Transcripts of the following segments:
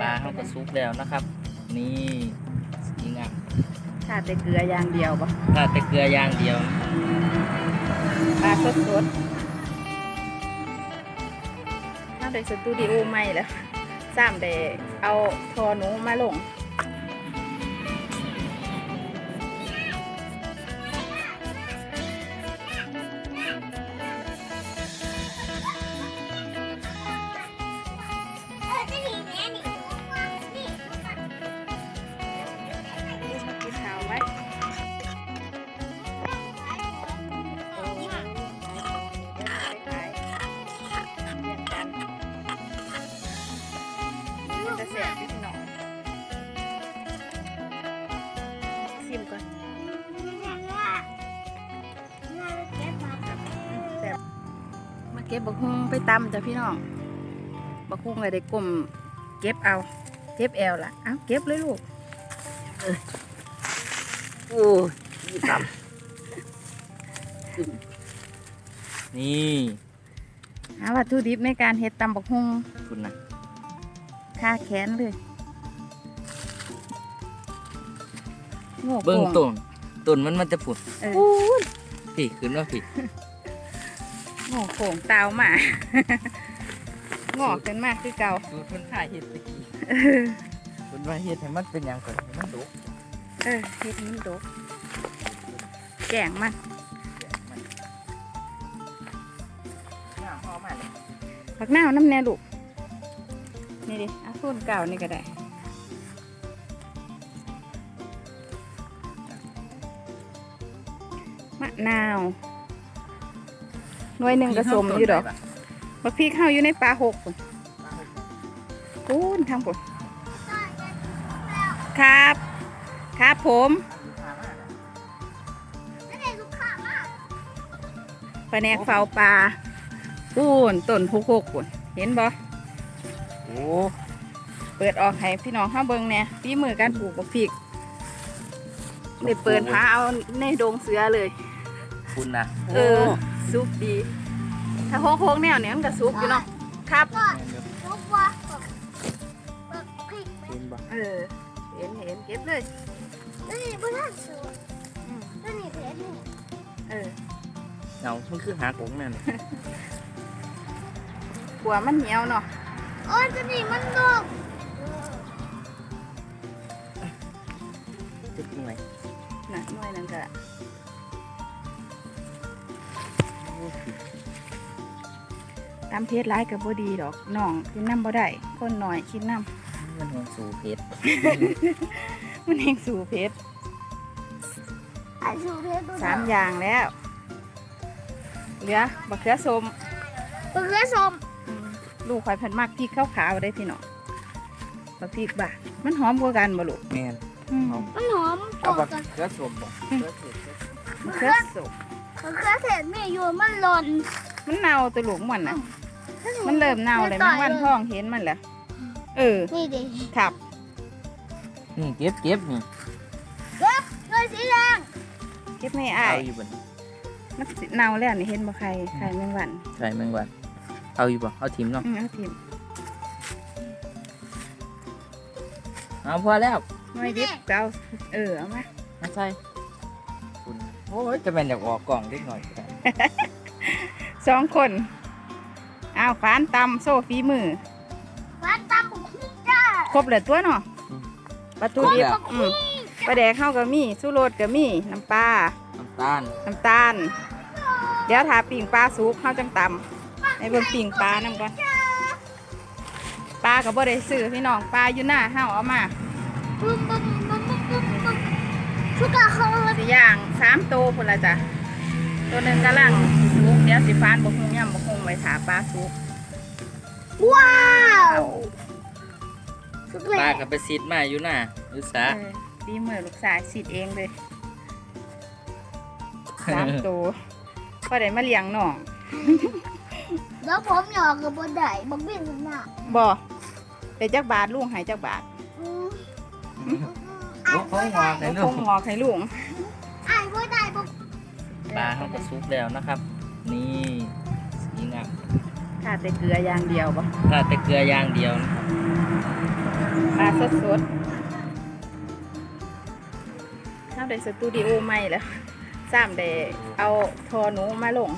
ปลาเขาก็ซุกแล้วนะครับ นี่สีงามขาดแต่เกลืออย่างเดียวบ่ถ้าแต่เกลืออย่างเดียวปลาสดสดๆน่าได้สตูดิโอใหม่แล้วสามได้เอาทอหนูมาลง เก็บบักฮุงไปตำจ้ะพี่น้องบักฮุงเลยได้กลมเก็บเอา เก็บแอลละเอาเก็บเลยลูกโอ้ยนี่ตำนี่หาวัตถุดิบในการเฮ็ดตำบักฮุงคุณนะค่าแขนเลยโง่เบิ้งโป่งต้นต้นมันมันจะผุดเออพี่ขึ้นว่าพี่ โง่โป่งตาวหมา งอกกันมากคือเก่าดูเพิ่นถ่ายเห็ดตะกี้เพิ่นว่าเห็ดให้มันเป็นหยังก่อนให้มันดุเออเฮ็ดมันดกแกงมันหน้าหอมมากเลยผักหน้าวน้ำแน่ลูกนี่ดิเอาส่วนเก่านี่ก็ได้มะนาว หน่วยหนึ่งกระสมอยู่ดอกบักพริกเข้าอยู่ในปลาหกพุ่นปูนทางผมครับ ครับผมแผนกเฝ้าปลาปูนต้นพุกกปุ่นเห็นบ่โอ้เปิดออกให้พี่น้องข้าเบิงเนี่ยฝีมือการปลูกบักพริกได้เปิดพาเอาในดงเสือเลย คุณนะเออ ซุปดี ถ้าโค้งๆแนวเนี้ยมันก็ซุปอยู่เนาะครับเห็นบ่เออเห็นเห็นเก็บเลยอืมเออเงามันคือหากงแม่นขัวมันเหนียวเนาะจะกินไหมน่ะหน่วยนั่นก็โอ้ย ตามเพชรร้ายกับบ่ดีดอกน้องกินน้ำบ่ได้คนหน่อยกินน้มันแหงสู่เผ็ดำมันเองสู่เพชรสามอย่างแล้วเหลือบักเขือส้มอืมลูกข่อยเพันมากพริกขาวๆได้พี่น้องบักพริกบ่ามันหอมกว่ากันบ่ลูกแม่นอืม มันหอมเอาบักกันเขือส้มบ่เขือเผ็ดบักเขือส้ม มันเครือเศษไม่อยู่มันหล่นมันเน่าตัวหลวงมันนะมันเริ่มเน่าเลยแมงวันทองเห็นมันแล้วเออนี่ดิครับนี่เก็บเก็บนี่เลยสีแดงเก็บไม่อายเอาอยู่บ่นี่มันสิเน่าแล้วนี่เห็นบ่ใครใครแมงวันใช่แมงวันเอาอยู่บ่เอาทิมเนาะอืมเอาทิมเอาพอแล้วหน่อยดิบก็เอาเออเอามามาใส่คุณ โอ้ยจะเป็นอยากออกกล่องนิดหน่อยก็ได้สองคนอ้าวฟานตำโซ่ฝีมือวัดตำบุกคุ้งจ้าครบเลยตัวเนาะปลาทูดิบครบแล้วอืมปลาแดกเข้าก็มีสู้รสก็มีน้ำปลาน้ำตาลน้ำตาล เดี๋ยวทาปิ่งปลาสุกเข้าจังตำในเบิ่งปิ่งปลานํก่อนปลาก็บ่ได้ซื้อพี่น้องปลาอยู่หน้าเฮาเอามา บึ้มบึ้มบึ้มบึ้มบึ้มบึ้ม ชุกกะเขาสิย่างสามโตวพุ่นละจ้ะตัวหนึ่งกำลังสุกเดี๋ยวสิฟ้านบกฮุงย่ำบกฮุงไว้ถาปลาสุกว้าวชุกเลปลากับไปซีดมาอยู่น่ะอุตสาปีเมื่อลูกสายสิดเองเลยสามโตวก็ได้มาเลี้ยงน้องแล้วผมหยอกกับบนไดบักบินหน้าบ่ได้จักบาทลุงให้จักบาท ลูกเขางอกแล้เลวยคลูกงงอกให้ลุงไอ้บนไดบักปลาเขาก็ซุกแล้วนะครับ นี่สีงามขาดแต่เกลืออย่างเดียวบ่ถ้าแต่เกลืออย่างเดียวนะครับปลาสดสดๆถ้าได้สตูดิโอใหม่แล้วสามได้เอาทอหนูมาลง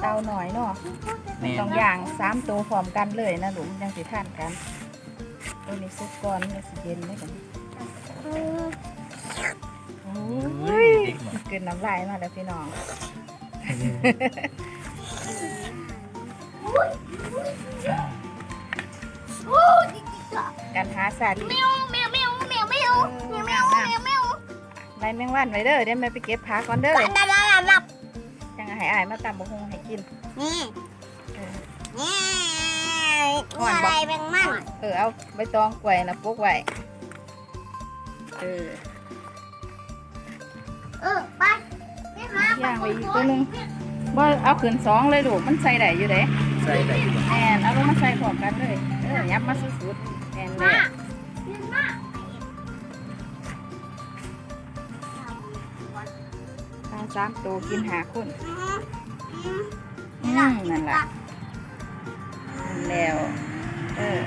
เตาหน่อยเนาะสองอย่างสามตัวพร้อมกันเลยนะลูกยังสิท่านกันตัวนี้ซุปก่อนมันสเย็นไหมกันโอ้ยกินน้ำลายมาแล้วพี่น้องการหาสัตว์ไล่แมงวันไว้เด้อเดี๋ยวแม่ไปเก็บผักก่อนเด้อ อายมาตำบกฮงให้กิน นี่เออนี่อะไรแบงมันเออเอาใบตองกล้วยนะปลูกไว้เออเออไปไปหาย่างไว้อีกตัวหนึงบ่เอาขึ้นสองเลยลูกมันใส่ได้อยู่เด้ใส่ได้อยู่บ่แอนเอาลงมาใส่พร้อมกันเลยเออยับมาสุดๆแอนเลมายยืนมาปลาสามตัวกินหาคน อืมอืมนั่นแหละแล้วเออ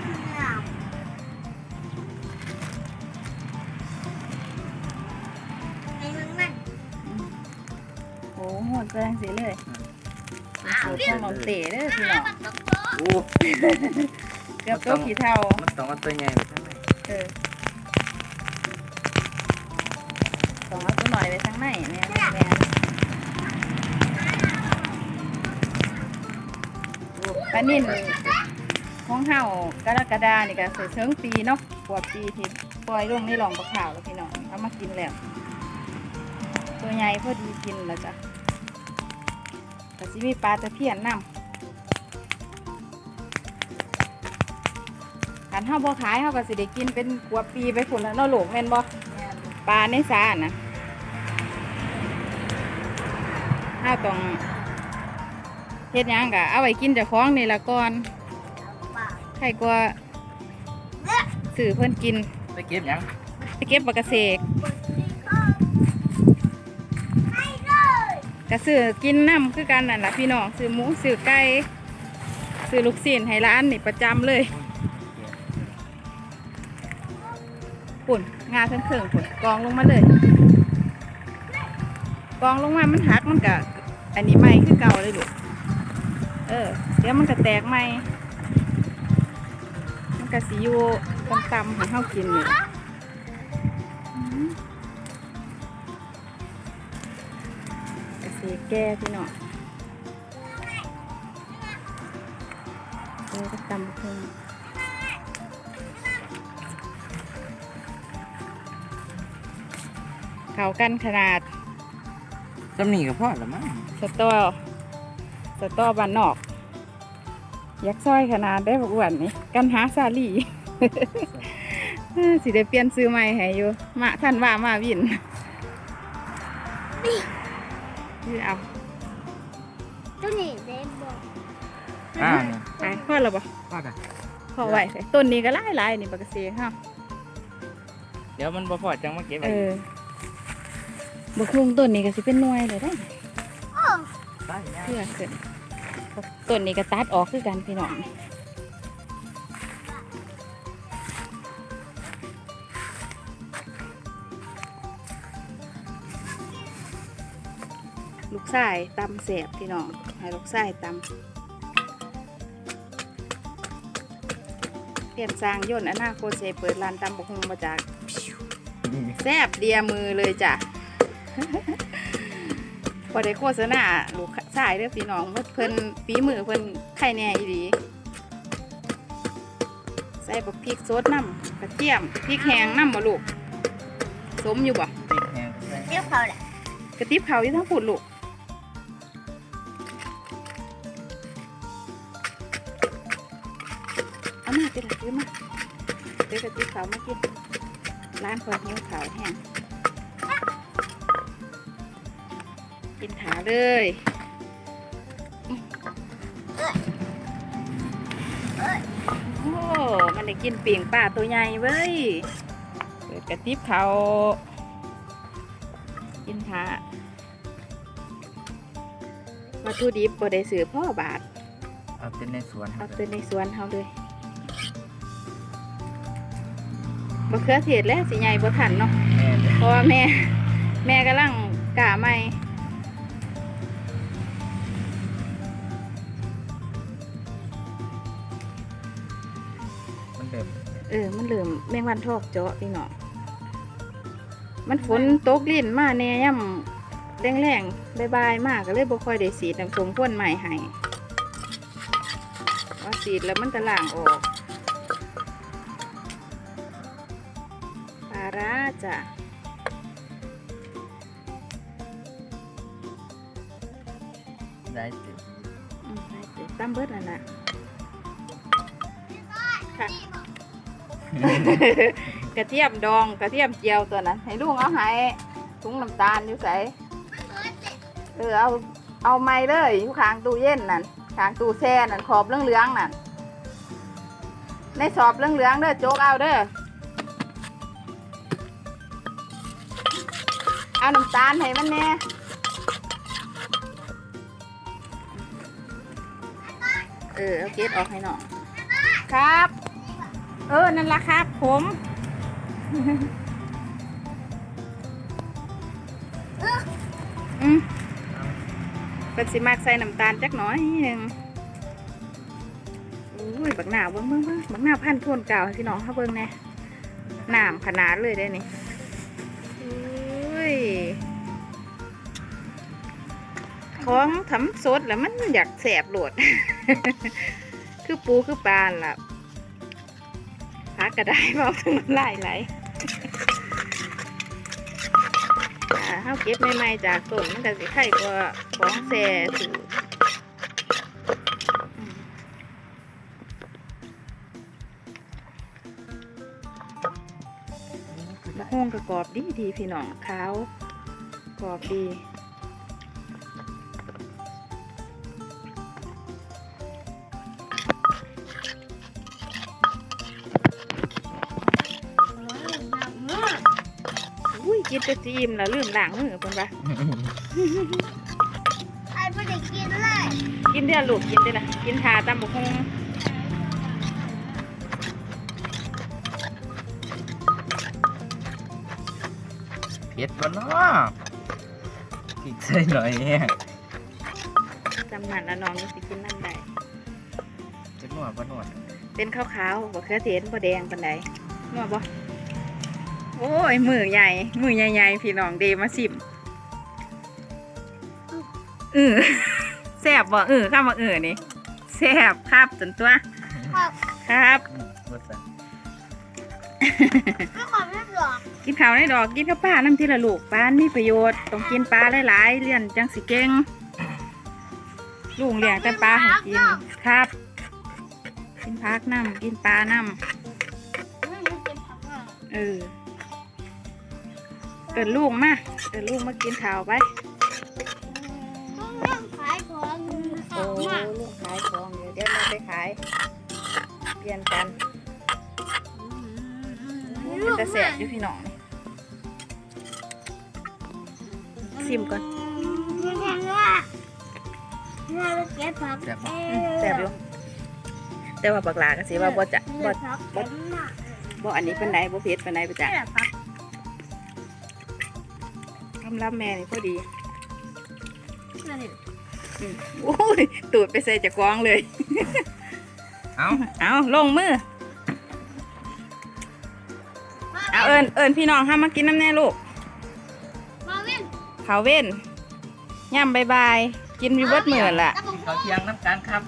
ไปมึงมันโอ้โหดแรงสิเลยสูตรของน้องเต๋เด้อพี่น้องโอ้เกือบโต๊ะขี้เท่ามันต้องเอาตัวใหญ่ไปทางไหนเออต้องเอาตัวหน่อยไปทั้งในเนี่ยแม่ ปลานิ่นของเฮากรกฎานี่ก็เสยเชิงปีเนาะกว่าปีที่ปล่อยลงในหลองปลาขาวแล้วพี่น้องเอามากินแล้วตัวใหญ่พอดีกินแล้วจ้ะแต่สิมีปลาตะเพียนนำขันเฮาบ่ขายเฮาก็สิได้กินเป็นกว่าปีไปพุ่นแล้วเนาะลูกแม่นบ่ปลาในสาน่ะเฮาต้อง เฮ็ดหยังก็เอาไว้กินเจ้าของนี่ละก่อนใครกว่าสื่อเพิ่นกินไปเก็บหยังไปเก็บบักกะเสกก็ซื้อกินน้ำคือกันนั่นแหละพี่น้องซื้อหมูซื้อไก่ซื้อลูกศิษย์ให้ร้านนี่ประจำเลยปุ่นงาเครื่องเครื่องปุ่นกองลงมาเลย กองลงมามันหักมันกะอันนี้ไม่คือเก่าเลยลูก เออ เดี๋ยวมันก็แตกไม่ มันก็สิอยู่ตำๆให้เฮากินนี่อืมกระเสแก้พี่น้องเออก็ตำเพิ่มเขากันขนาดจำนี่ก็พอละมั้งสตอ สตอบานนอกยักษ์ซอยขนาดได้บอกอ้วนนี่กันหาซาลีสิได้เปลี่ยนซื้อใหม่ให้อยู่มาท่านว่ามาวินนี่เอาตัวนี้เด็กบอกอ่าไปพ่อเราบ่พอดะพ่อไหวใส่ต้นนี้ก็หลายหลายๆนี่ปกติฮะเดี๋ยวมันบ่พอจังมาเก็บเอไว้อบุคุงต้นนี้ก็สิเป็นหน่วยเลยได้ได้ยากเพื่อขึ้น ต้นนี้ก็ตัดออกคือกันพี่น้องลูกชายตำเสียบพี่น้องให้ลูกชายตำเปลี่ยนสร้างย่นอนาคตเสเปิดร้านตำบกฮงมาจากแซบเดียมือเลยจ้ะพอได้โฆษณาลูก ชายเด้อพี่น้องเพิ่นฝีมือเพิ่นไข่แน่อีหลีใส่บักพริกสดน้ำกระเทียมพริกแห้งน้ำบ่ลูกสมอยู่บ่พริกแห้งใส่เดี๋ยวเขาแหละกระติบเขาอยู่ทั้งปุ่นลูกเอามาเป็นหลักซื้อมาเดี๋ยวกระติบเขามากินร้านคอยหิวขาวแห้งกินขาเลย มันได้ได้กินปิ่งปลาตัวใหญ่เว้ยเกิดกระติบเขา กินทาวัตถุดิบบ่ได้ซื้อพ่อบาท เอาเป็นในสวนคเอารับตัวในสวนเฮาเลยมะเขือเทศแล้วสิใหญ่บ่ทันเนาะแม่นเพราะว่าแม่ แม่กำลังกะใหม่ เออ มันเริ่มแมงวันทอกเจาะพี่น้องมันฝนตกลิ่นมาแน่ย่ำแรงๆบายๆมากก็เลยบ่ค่อยได้สีดน้ำส้มพ่นใหม่ให้ว่าสีดแล้วมันจะล่างออกปลาร้าจ้ะได้สิอืมไปเดี๋ยวตั้มเบิดนั่นน่ะค่ะ กระเทียมดองกระเทียมเจียวตัวนั้นให้ลุงเอาให้ถุงน้ำตาลอยู่ใส่เออเอาเอาไม้เลยอยู่ข้างตู้เย็นนั่นข้างตู้แช่นั่นขอบเหลืองๆนั่นในสอบเหลืองๆเด้อโจกเอาเด้อเอาน้ำตาลให้มันแน่เออเอาเกล็ดออกให้หน่อยครับ เออ นั่นละครับผม อืมเป็นสิมากใส่น้ำตาลจักหน่อยหนึ่งอุ้ยบักหนาวเบิ้งเบิ้งเบิ้งบักหนาวพันธุ์โทนเก่าให้พี่น้องเขาเบิ้งแน่หนามขนาดเลยได้นี่อุ้ยของทำสดแล้วมันอยากแสบโหลด คือปูคือปลาล่ะ พักก็ได้บอกถึงน้ำลายไหลข้าวเก็บใหม่ๆจากต้นมันก็สิไข่กว่าของแซ่สูมะฮวงก็กรอบดีดีพี่น้องขาวกรอบดี อุ้ยกินแต่จีมแล้วลืมล้างมือเพิ่นปะไอ้ไม่ได้กินเลยกินเด้อลูกกินเด้อนะกินทาตำบักฮงเผ็ดบ่เนาะอีกใส่หน่อยเนี่ยจำนั้นแล้วน้องนี่สิกินนั่นได้จะนวดบ่นวดเป็นขาวๆบ่เขือเทศบ่แดงปานใดนัวบ่ โอ้ยมือใหญ่ มือใหญ่ๆพี่น้องเดมาสิมเออแซ่บบ่เออข้ามมาเออนี่แซ่บครับจนตัว ครับครับอืมบ่ใส่ไม่ขอไม่หรอกกินข้าวในดอกกินกับปลาน้ำที่ละลูกปลามีประโยชน์ต้องกินปลาหลายๆเลี้ยนจังสิเก่งลุงเลี้ยงแต่ปลาให้กินครับ กินพักน้ำกินปลาน้ไม่รู้จะทำอะไรำเออ เกิดลูกมาเกิดลูกมากินข้าวไปต้องเริ่มขายของโอ้มากลูกขายของเดี๋ยวเดี๋ยวเราไปขาย เปลี่ยนกันเป็นตะแสบอยู่พี่น้องนี่ซิมก่อนไม่แข็งว่าเราไปเก็บผักแซ่บบ่อืมแสบอยู่แต่ว่าบักหลาก็สิว่าบ่จะบ่ผักเต็มมากบ่อันนี้เป็นไหนบ่เผ็ดเป็นไหนไปจ้ะนี่แหละผักคำรับแม่นี่พอดีนั่นเองอืมโอ้ยตูดไปใส่จากกองเลย เอ้าเอาลงมือเอาเอิญเอิญพี่น้องห้ามมากินน้ำแน่ลูกมาวินเขาวเว้นย่ำบายบายกินอยู่เบิดมือล่ะข้าวเที่ยงน้ำกันครับ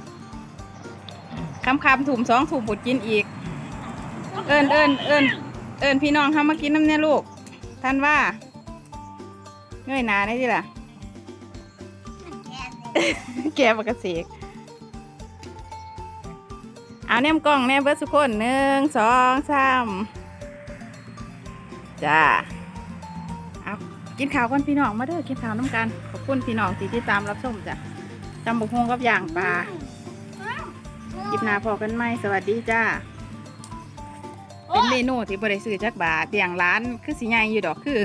คำคำๆถุ่มสองถุ่มบุดกินอีก เอิญเอิญเอิญเอิญพี่น้องห้ามมากินน้ำแน่ลูกท่านว่า เงยหนาได้ดิล่ะ แกปกเสกเอาแนมกล้องแนมเบิร์สุกคนหนึ่งสองสามจ้าเอากินข้าวกันพี่น้องมาเด้อกินข้าวน้ำกัน ขอบคุณพี่น้องที่ติดตามรับชมจ้ะจำบุกฮงกับอย่างปลาคลิปหน้าพอกันไหมสวัสดีจ้าสเป็นเมนูที่บ่ได้ซื้อจักบาทเตียงร้านคือสิใหญ่อยู่ดอกคือ